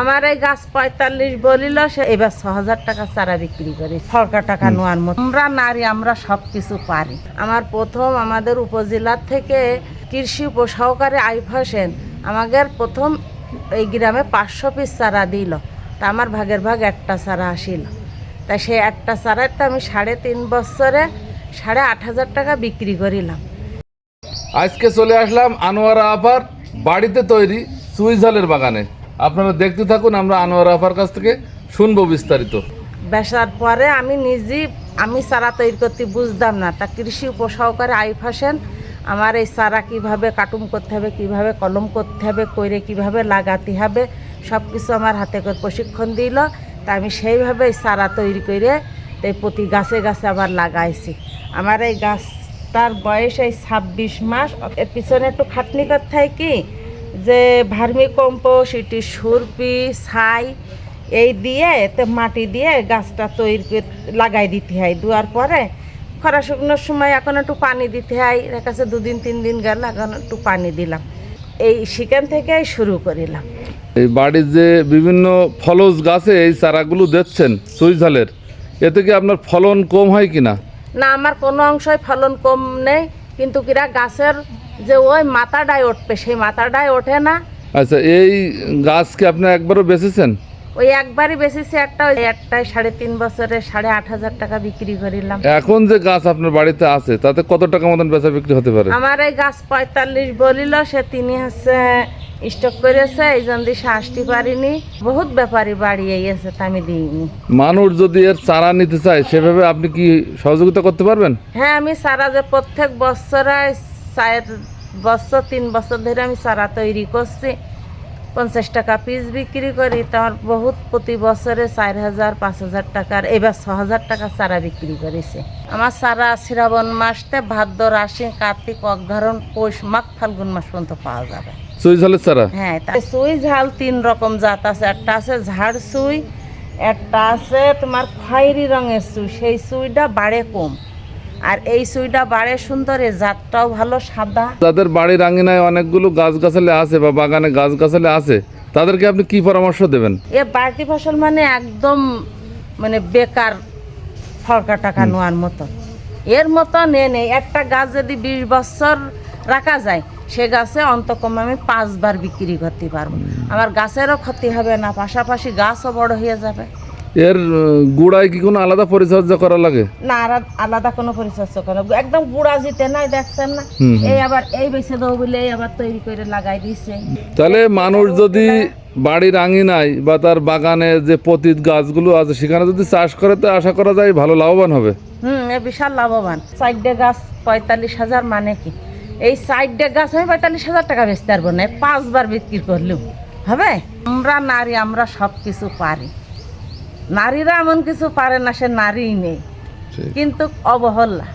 আমার এই গাছ পঁয়তাল্লিশ বলিল সে এবার ছ হাজার টাকা চারা বিক্রি করি সরকার টাকা নেওয়ার মতো। আমরা নারী আমরা সব কিছু পারি। আমার প্রথম আমাদের উপজেলার থেকে কৃষি উপসহকারী আইফ হোসেন আমাদের প্রথম এই গ্রামে পাঁচশো পিস চারা দিল। তা আমার ভাগের ভাগ একটা চারা আসিল। তা সেই একটা চারার তো আমি সাড়ে তিন বছরে সাড়ে আট হাজার টাকা বিক্রি করিলাম। আজকে চলে আসলাম আনোয়ারা আপার বাড়িতে তৈরি সুইজালের বাগানে। আপনারা দেখতে থাকুন, আমরা আনোয়ার আপার কাছ থেকে শুনব বিস্তারিত। বেসার পরে আমি নিজেই আমি চারা তৈরি করতে বুঝতাম না। তা কৃষি উপসহকারে আইফ হোসেন আমার এই চারা কীভাবে কাটুম করতে হবে, কীভাবে কলম করতে হবে, কইরে কীভাবে লাগাতে হবে সব কিছু আমার হাতে করে প্রশিক্ষণ দিল। তা আমি সেইভাবে এই চারা তৈরি করে তাই প্রতি গাছে গাছে আবার লাগাইছি। আমার এই গাছটার বয়স এই ছাব্বিশ মাস, এর পিছনে একটু খাটনি করতে হয় কি? যে ভার্মি কম্পোস্ট এটি সুরপি ছাই এই দিয়ে তো মাটি দিয়ে গাছটা তৈরি করে লাগাই দিতে হয়। দেওয়ার পরে খরা শুকনোর সময় এখন একটু পানি দিতে হয়। এর কাছে দুদিন তিন দিন গেল এখন একটু পানি দিলাম। এই সেখান থেকেই শুরু করিলাম। এই বাড়ির যে বিভিন্ন ফলজ গাছে এই চারাগুলো দিচ্ছেন সুইজালের এতে কি আপনার ফলন কম হয় কিনা? না আমার কোনো অংশই ফলন কম নেই কিন্তু কিরা গাছের যে ওই মাথাটায় উঠবে সেই মাথাটায় ওঠে না। আচ্ছা এই গাছ কি আপনি একবারও বেচেছেন ওই একবারই বেশিছে একটা ওই একটাই সাড়ে তিন বছরে সাড়ে আট হাজার টাকা বিক্রি করিলাম। এখন যে গাছ আপনার বাড়িতে আছে তাতে কত টাকা মতন বেচা বিক্রি হতে পারে? আমার এই গাছ পঁয়তাল্লিশ বলিল সে তিনি হচ্ছে স্টক করেছে এই জন্য সে আসতে পারিনি। বহুত ব্যাপারী বাড়িয়ে গেছে তা আমি দিইনি। মানুষ যদি এর চারা নিতে চায় সেভাবে আপনি কি সহযোগিতা করতে পারবেন? হ্যাঁ আমি সারা যে প্রত্যেক বছরে চার বছর তিন বছর ধরে আমি চারা তৈরি করছি। পঞ্চাশ টাকা পিস বিক্রি করি। তোমার বহুত প্রতি বছরে চার হাজার পাঁচ হাজার টাকার এবার ছ হাজার টাকা চারা বিক্রি করেছে। আমার সারা শ্রাবণ মাসতে ভাদ্র আশ্বিন কার্তিক অগ্রহণ পৌষ মাঘ ফাল্গুন মাস পর্যন্ত পাওয়া যাবে। সুইজালের চারা? হ্যাঁ সুই ঝাল তিন রকম জাত আছে। একটা আছে ঝাড় সুই একটা আছে তোমার খয়েরি রঙের সুই। সেই সুইটা বাড়ে কম। আর এই সুইটা বাড়ে সুন্দর জাতটাও ভালো সাদা। যাদের বাড়ির আঙিনায় অনেকগুলো গাছগাছালি আছে বা বাগানে গাছগাছালি আছে তাদেরকে আপনি কি পরামর্শ দেবেন? এ বাড়তি ফসল মানে একদম মানে বেকার ফরকা টাকা নেওয়ার মতো। এর মতো নে নেই। একটা গাছ যদি বিশ বছর রাখা যায় সে গাছে অন্তকম আমি পাঁচবার বিক্রি করতে পারব। আমার গাছেরও ক্ষতি হবে না পাশাপাশি গাছও বড় হয়ে যাবে। এর গুড়ায় কি কোনো আলাদা পরিচর্যা করা লাগে? না আলাদা কোনো পরিচর্যা করা। একদম গুড়া জিতে নাই দেখছেন না। এই আবার এই বেছে দেবো বলে এই আবার তৈরি করে লাগাই দিছে। তাহলে মানুষ যদি বাড়ির আঙিনায় বা তার বাগানে যে পতিত গাছগুলো আছে সেখানে যদি চাষ করে তো আশা করা যায় ভালো লাভবান হবে। হুম এ বিশাল লাভবান। সাইডে গাছ পঁয়তাল্লিশ হাজার মানে কি? এই সাইডে গাছ আমি পঁয়তাল্লিশ হাজার টাকা বেচতে পারব না পাঁচবার বিক্রি করলেও হবে? আমরা নারী আমরা সব কিছু পারি। নারীরা এমন কিছু পারে না সে নারীই নেই। কিন্তু অবহেলা